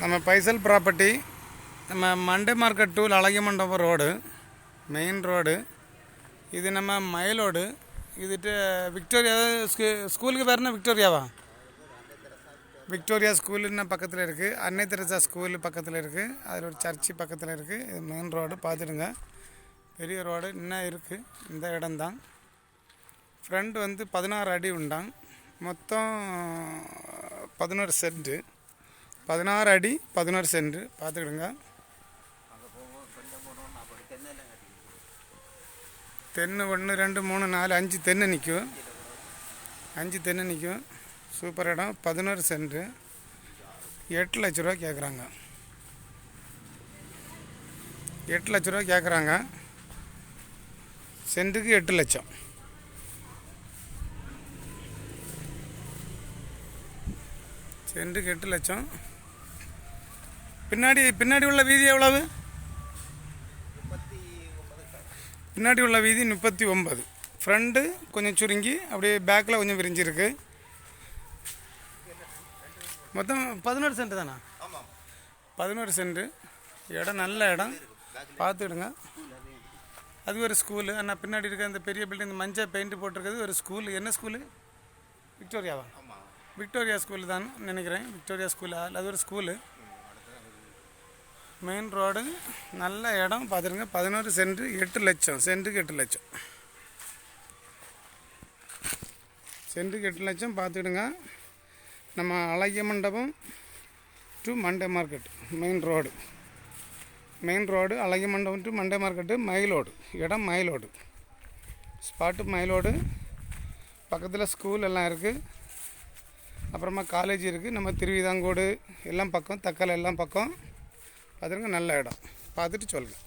நம்ம பைசல் ப்ராப்பர்ட்டி நம்ம Monday market to அழகிய மண்டபம் ரோடு மெயின் ரோடு இது நம்ம மயிலோடு இதுட்டு விக்டோரியா ஸ்கூ ஸ்கூலுக்கு வேறுனா விக்டோரியாவா விக்டோரியா ஸ்கூலுன்னு பக்கத்தில் இருக்குது அன்னை தெரசா ஸ்கூல் பக்கத்தில் இருக்குது அதில் ஒரு சர்ச்சு பக்கத்தில் இருக்குது இது மெயின் ரோடு பார்த்துடுங்க. பெரிய ரோடு இன்னும் இருக்குது இந்த இடம்தான். ஃப்ரண்ட் வந்து பதினாறு அடி உண்டாங்க மொத்தம் பதினோரு சென்ட்டு பதினாறு அடி பதினோரு சென்ட். பார்த்துக்கிடுங்க. தென்னை ஒன்று ரெண்டு மூணு நாலு அஞ்சு தென்னை நிற்கும். அஞ்சு தென்னை நிற்கும். சூப்பர் இடம். பதினோரு சென்ட்டு எட்டு லட்ச ரூபா கேட்குறாங்க. எட்டு லட்ச ரூபா கேட்குறாங்க. சென்ட்டுக்கு எட்டு லட்சம். சென்ட்டுக்கு எட்டு லட்சம். பின்னாடி பின்னாடி உள்ள வீதி எவ்வளவு? பின்னாடி உள்ள வீதி முப்பத்தி ஒன்பது. ஃப்ரண்ட்டு கொஞ்சம் சுருங்கி அப்படியே பேக்கில் கொஞ்சம் விரிஞ்சிருக்கு. மொத்தம் பதினோரு சென்ட் தானா? பதினோரு சென்ட் இடம் நல்ல இடம். பார்த்துடுங்க. அது ஒரு ஸ்கூலு ஆனால் பின்னாடி இருக்க அந்த பெரிய பில்டிங் மஞ்சள் பெயிண்ட் போட்டிருக்கிறது ஒரு ஸ்கூல் என்ன ஸ்கூலு விக்டோரியாவா விக்டோரியா ஸ்கூல் தான் நினைக்கிறேன். விக்டோரியா ஸ்கூல் அது ஒரு ஸ்கூலு மெயின் ரோடு நல்ல இடம். பார்த்துருங்க பதினோரு சென்ட் எட்டு லட்சம். சென்ட்டுக்கு எட்டு லட்சம். சென்ட்டுக்கு எட்டு லட்சம் பார்த்துடுங்க நம்ம அழகிய மண்டபம் to Monday market main road main road அழகிய மண்டபம் டு மண்டே மார்க்கெட்டு மயிலோடு இடம் மயிலோடு ஸ்பாட்டு மயிலோடு பக்கத்தில் ஸ்கூல் எல்லாம் இருக்குது அப்புறமா காலேஜ் இருக்குது நம்ம திருவிதாங்கோடு எல்லாம் பக்கம் தக்கலை எல்லாம் பக்கம். பார்த்துருங்க நல்ல இடம். பார்த்துட்டு சொல்லுங்கள்